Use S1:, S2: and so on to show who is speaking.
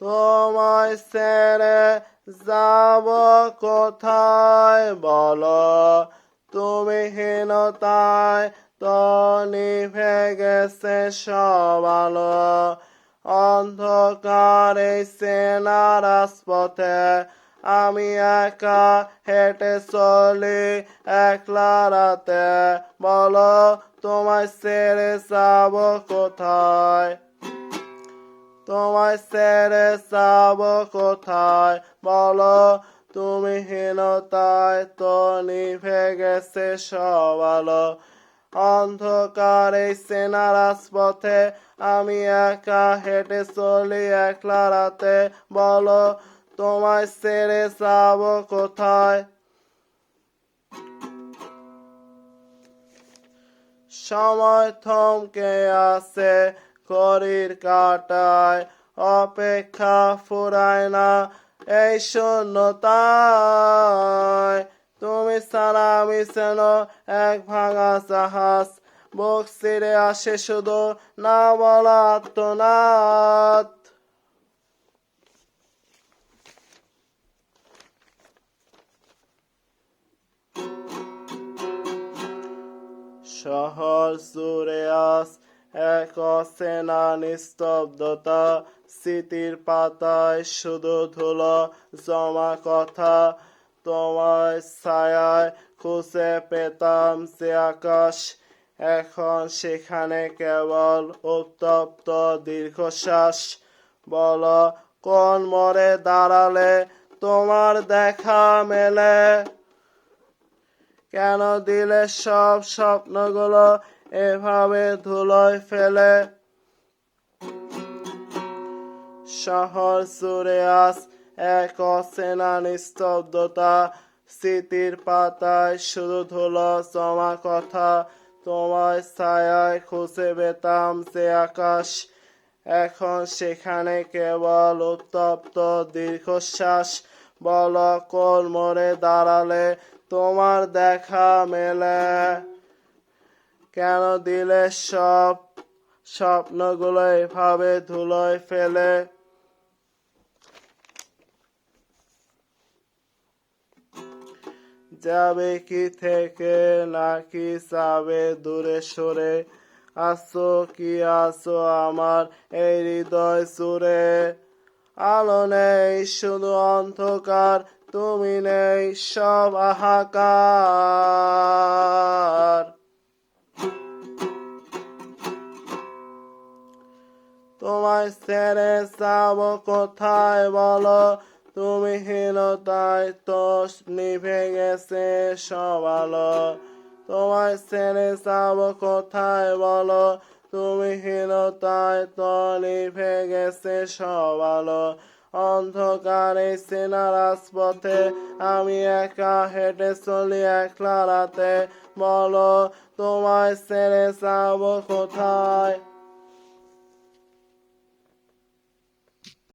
S1: তোমায় ছেড়ে যাব কোথায় বলো? তুমি হীনতায় তো নিভে গেছে সব আলো। অন্ধকার এই সেনা রাজপথে আমি একা হেঁটে চলি একলা রাতে। বলো, তোমায় ছেড়ে যাব কোথায়? তোমায় ছেড়ে যাব কোথায়? বলো, তুমি হীনতায় তো নিভে গেছে সব আলো। অন্ধকার সেনা রাজপথে আমি একা হেঁটে চলি একলা রাতে। বলো, তোমায় ছেড়ে যাব কোথায়? সময় থমকে আছে ঘড়ির কাটায় অপেক্ষা ফুরায় না এই শূন্যতায় তুমি আমি যেন এক ভাঙা জাহাজ। বুক ছিঁড়ে আসে শুধু না বলা আত্মনাথ শহর জুড়ে আস এক অচেনা নিস্তব্ধতা স্মৃতির পাতায় শুধু ধুলো জমা কথা। তোমায় ছায়ায় খুঁজে পেতাম যে আকাশ, এখন সেখানে কেবল উত্তপ্ত দীর্ঘশ্বাস। বলো, কোন মরে দাঁড়ালে তোমার দেখা মেলে? কেন দিলে সব স্বপ্নগুলো এভাবে ধুলোয় ফেলে শহর জুড়ে আস এক অচেনা নিস্তব্ধতা। স্মৃতির পাতায় শুধু ধুলো জমা কথা তোমায় ছায়ায় খুঁজে পেতাম যে আকাশ। এখন সেখানে কেবল উত্তপ্ত দীর্ঘশ্বাস। বল কোল মরে দাঁড়ালে তোমার দেখা মেলে। কেন দিলে সব স্বপ্নগুলো এভাবে ধুলোয় ফেলে? যাবে কি থেকে নাকি যাবে দূরে সরে? আসো কি আসো আমার এই হৃদয় সুরে? আলো নেই, শুধু অন্ধকার, তুমি নেই, সব আহাকার তোমায় ছেড়ে যাব কোথায় বলো? তুমি হীনতায় তো নিভে গেছে সব আলো। তোমায় ছেড়ে যাব কোথায় বলো? তুমি হীনতায় তো নিভে গেছে সব আলো। অন্ধকারে সেনা রাজপথে আমি একা হেঁটে চলি একলা রাতে। বলো, তোমায় ছেড়ে যাব কোথায়?